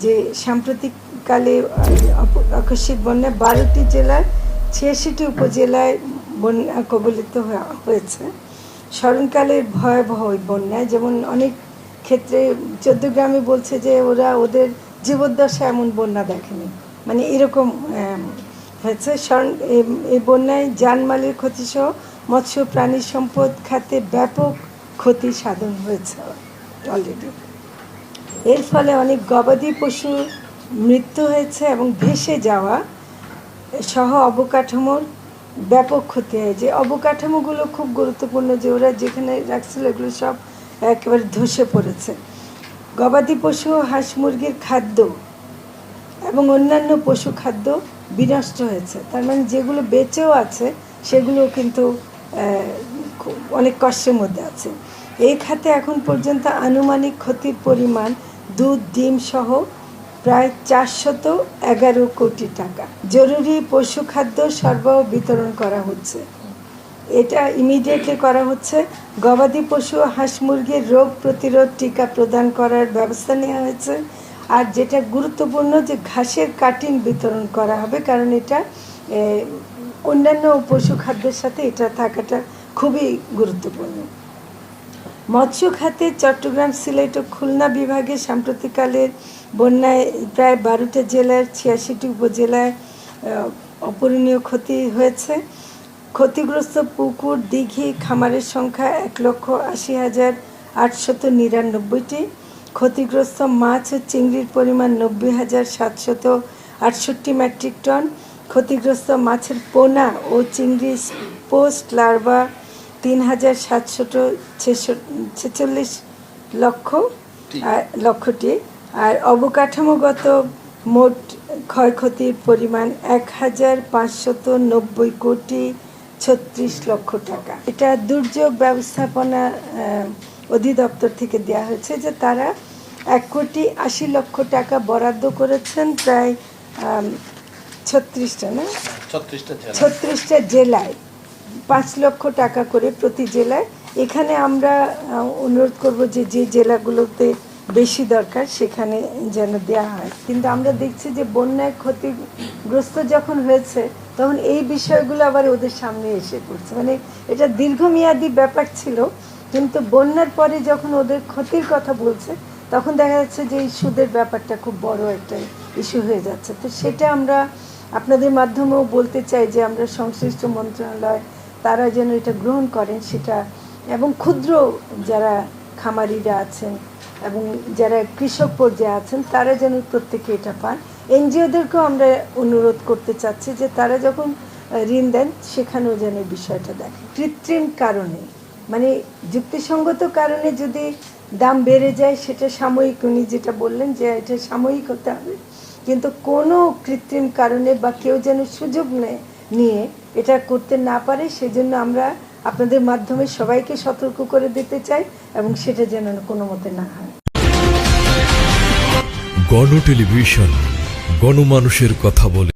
যে সাম্প্রতিককালে আকস্মিক বন্যায় বারোটি জেলার ছিয়াশিটি উপজেলায় বন্যা কবলিত হয়েছে। স্মরণকালের ভয়াবহ ওই বন্যায়, যেমন অনেক ক্ষেত্রে চোদ্দ গ্রামে বলছে যে ওরা ওদের জীবদ্দশা এমন বন্যা দেখেনি। মানে এরকম হয়েছে। স্মরণ এই- বন্যায় জানমালের ক্ষতিসহ মৎস্য প্রাণী সম্পদ খাতে ব্যাপক ক্ষতি সাধন হয়েছে অলরেডি এর ফলে অনেক গবাদি পশু মৃত্যু হয়েছে এবং ভেসে যাওয়া সহ অবকাঠামোর ব্যাপক ক্ষতি হয় যে অবকাঠামোগুলো খুব গুরুত্বপূর্ণ যে ওরা যেখানে রাখছিল এগুলো সব একেবারে ধসে পড়েছে। গবাদি পশু, হাঁস মুরগির খাদ্য এবং অন্যান্য পশু খাদ্য বিনষ্ট হয়েছে। তার মানে যেগুলো বেঁচেও আছে সেগুলো কিন্তু অনেক কষ্টের মধ্যে আছে। এই খাতে এখন পর্যন্ত আনুমানিক ক্ষতির পরিমাণ দুধ, ডিম সহ প্রায় চারশত এগারো কোটি টাকা। জরুরি পশু খাদ্য সরবরাহ বিতরণ করা হচ্ছে। এটা ইমিডিয়েটলি করা হচ্ছে। গবাদি পশু হাঁস মুরগির রোগ প্রতিরোধ টিকা প্রদান করার ব্যবস্থা নেওয়া হয়েছে। আর যেটা গুরুত্বপূর্ণ যে ঘাসের কাটিং বিতরণ করা হবে, কারণ এটা অন্যান্য পশু খাদ্যের সাথে এটা থাকাটা খুবই গুরুত্বপূর্ণ। মৎস্য খাতে চট্টগ্রাম সিলেট ও খুলনা বিভাগে সাম্প্রতিককালের বন্যায় প্রায় বারোটা জেলার ছিয়াশিটি উপজেলায় অপূরণীয় ক্ষতি হয়েছে। ক্ষতিগ্রস্ত পুকুর, দিঘি, খামারের সংখ্যা এক লক্ষ আশি হাজার আটশত নিরানব্বইটি। ক্ষতিগ্রস্ত মাছ ও চিংড়ির পরিমাণ নব্বই হাজার সাতশত আটষট্টি মেট্রিক টন। ক্ষতিগ্রস্ত মাছের পোনা ও চিংড়ি পোস্ট, লার্ভা তিন হাজার সাতশত ছেচল্লিশ লক্ষ লক্ষটি। আর অবকাঠামোগত মোট ক্ষয়ক্ষতির পরিমাণ এক হাজার পাঁচশত নব্বই কোটি ছত্রিশ লক্ষ টাকা। এটা দুর্যোগ ব্যবস্থাপনা অধিদপ্তর থেকে দেওয়া হয়েছে যে তারা এক কোটি আশি লক্ষ টাকা বরাদ্দ করেছেন প্রায় ছত্রিশটা না? ছত্রিশটা ছত্রিশটা জেলায়। পাঁচ লক্ষ টাকা করে প্রতি জেলায়। এখানে আমরা অনুরোধ করব যে যে জেলাগুলোতে বেশি দরকার সেখানে যেন দেওয়া হয়। কিন্তু আমরা দেখছি যে বন্যায় ক্ষতিগ্রস্ত যখন হয়েছে, তখন এই বিষয়গুলো আবার ওদের সামনে এসে পড়ছে। মানে এটা দীর্ঘমেয়াদী ব্যাপার ছিল, কিন্তু বন্যার পরে যখন ওদের ক্ষতির কথা বলছে, তখন দেখা যাচ্ছে যে এই সুদের ব্যাপারটা খুব বড় একটা ইস্যু হয়ে যাচ্ছে। তো সেটা আমরা আপনাদের মাধ্যমেও বলতে চাই যে আমরা সংশ্লিষ্ট মন্ত্রণালয় তারা যেন এটা গ্রহণ করেন সেটা, এবং ক্ষুদ্র যারা খামারিরা আছেন এবং যারা কৃষক পর্যায়ে আছেন, তারা যেন প্রত্যেকে এটা পান। এনজিওদেরকেও আমরা অনুরোধ করতে চাচ্ছি যে তারা যখন ঋণ দেন, সেখানেও যেন বিষয়টা দেখে কৃত্রিম কারণে মানে যুক্তিসঙ্গত কারণে যদি দাম বেড়ে যায়, সেটা সাময়িক। উনি যেটা বললেন যে এটা সাময়িক হতে হবে। কিন্তু কোনো কৃত্রিম কারণে বা কেউ যেন সুযোগ নেয় নিয়ে এটা করতে না পারে, সেজন্য আমরা আপনাদের মাধ্যমে সবাইকে সতর্ক করে দিতে চাই এবং সেটা যেন কোনো মতে না হয়। গণ টেলিভিশন, গণমানুষের কথা বলে।